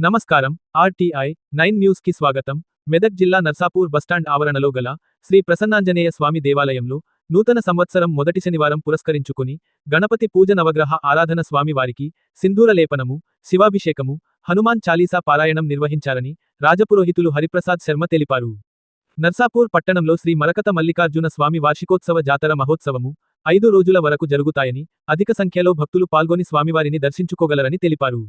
నమస్కారం. RTI nine న్యూస్కి స్వాగతం. మెదక్ జిల్లా నర్సాపూర్ బస్టాండ్ ఆవరణలో గల శ్రీ ప్రసన్నాంజనేయ స్వామి దేవాలయంలో నూతన సంవత్సరం మొదటి శనివారం పురస్కరించుకుని గణపతి పూజ నవగ్రహ ఆరాధన స్వామి వారికి సింధూర లేపనము శివాభిషేకము హనుమాన్ చాలీసా పారాయణం నిర్వహించారని రాజపురోహితులు హరిప్రసాద్ శర్మ తెలిపారు. నర్సాపూర్ పట్టణంలో శ్రీ మరకత మల్లికార్జున స్వామి వార్షికోత్సవ జాతర మహోత్సవము ఐదు రోజుల వరకు జరుగుతాయని అధిక సంఖ్యలో భక్తులు పాల్గొని స్వామివారిని దర్శించుకోగలరని తెలిపారు.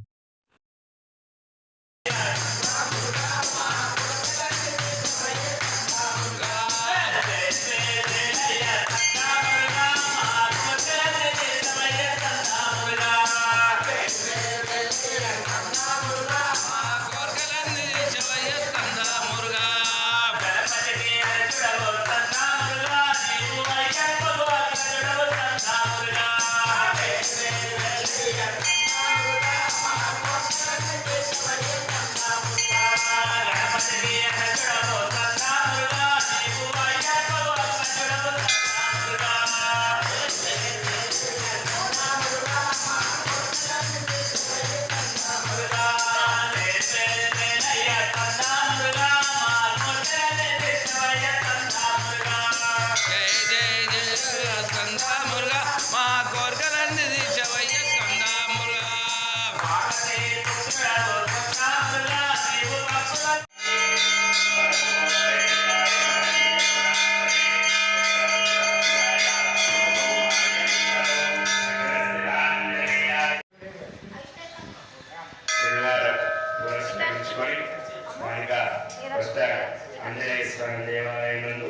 ఆంజనేయ స్వామి దేవాలయం నందు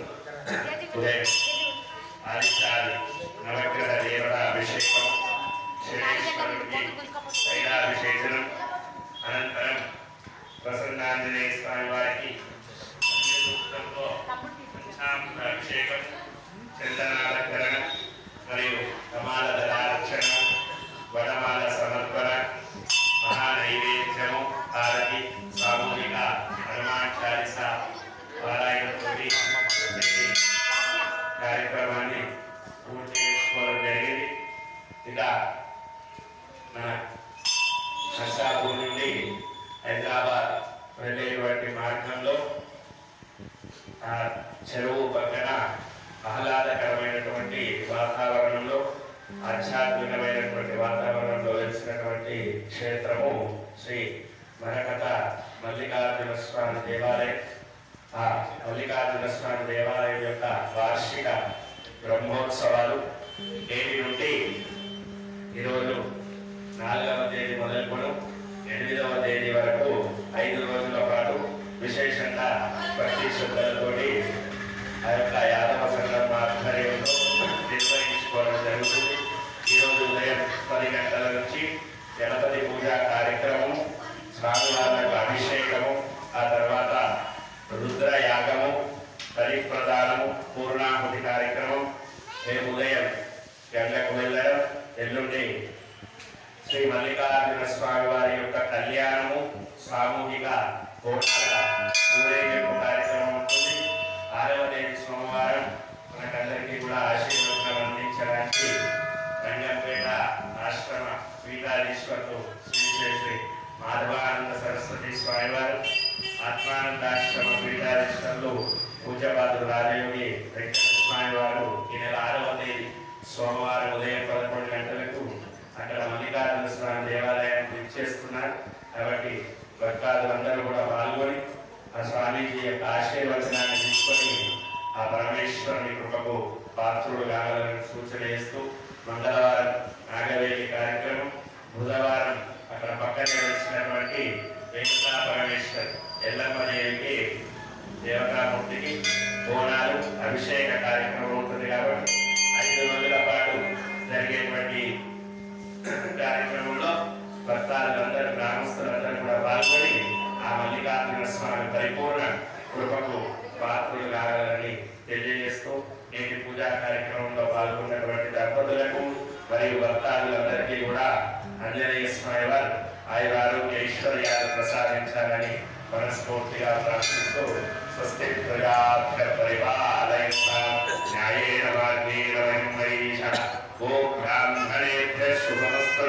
ఆదిత్యాలు నవగ్రహ దేవత అభిషేకం. శనేశ్వరుడికి నర్సాపూర్ నుండి హైదరాబాద్ వెళ్ళేటువంటి మార్గంలో ఆ చెరువు పక్కన ఆహ్లాదకరమైనటువంటి వాతావరణంలో ఆధ్యాత్మికమైనటువంటి వాతావరణంలో వెలిసినటువంటి క్షేత్రము శ్రీ మరకత మల్లికార్జున స్వామి దేవాలయం. ఆ మల్లికార్జున స్వామి దేవాలయం యొక్క వార్షిక బ్రహ్మోత్సవాలు. నేటి నుండి ఈరోజు నాలుగవ తేదీ మొదలు ఎనిమిదవ తేదీ వరకు ఐదు రోజుల పాటు విశేషంగా భక్తి శ్రద్ధలతోటి ఆ యొక్క యాదవ సంఘం ఆధ్వర్యంలో నిర్వహించుకోవడం జరుగుతుంది. ఈరోజు ఉదయం పది గంటల నుంచి గణపతి పూజా కార్యక్రమం స్వామివారి అభిషేకము ఆ మల్లికార్జున స్వామి వారి యొక్క కళ్యాణము సామూహిక బోనాల ఊరేగింపు కార్యక్రమం ఉంటుంది. ఆరవ తేదీ సోమవారం మనకందరికీ కూడా ఆశీర్వచనం అందించడానికి రంగంపేట ఆశ్రమ పీఠాధీశ్వరులు శ్రీ శ్రీ శ్రీ మాధవానంద సరస్వతి స్వామి ఆత్మానందాశ్రమ పీఠాధీశ్వరులు పూజపాదులు రాజయోగి వెంకట స్వామి ఈ నెల ఆరవ తేదీ సోమవారం ఉదయం పదకొండు గంటలకు అక్కడ మల్లికార్జున స్వామి దేవాలయం చేస్తున్నారు. కాబట్టి భక్తాదులందరూ కూడా పాల్గొని ఆ స్వామీజీ యొక్క ఆశీర్వచనాన్ని తీసుకొని ఆ పరమేశ్వరుని కృపకు పాత్రుడు కావాలని సూచన చేస్తూ మంగళవారం నాగవేలి కార్యక్రమం బుధవారం అక్కడ పక్కనే వచ్చినటువంటి వెంకటా పరమేశ్వర్ ఎల్లమ్మ దేవికి దేవతామూర్తికి బోనాలు అభిషేక కార్యక్రమం కృపకు పాత్రలు కాగలని తెలియజేస్తూ నేటి పూజా కార్యక్రమంలో పాల్గొన్నటువంటి దంపతులకు మరియు భక్తాదులందరికీ కూడా అంజనేయ స్వామి వారు ఆయన ఆరోగ్య ఐశ్వర్యాలు ప్రసాదించాలని మనస్ఫూర్తిగా ప్రార్థిస్తూ స్వస్తి ప్రజాభ్య పరిపాలయంతా న్యాయేన మార్గేణ వయం ఓ బ్రాహ్మణేభ్య శుభమస్తు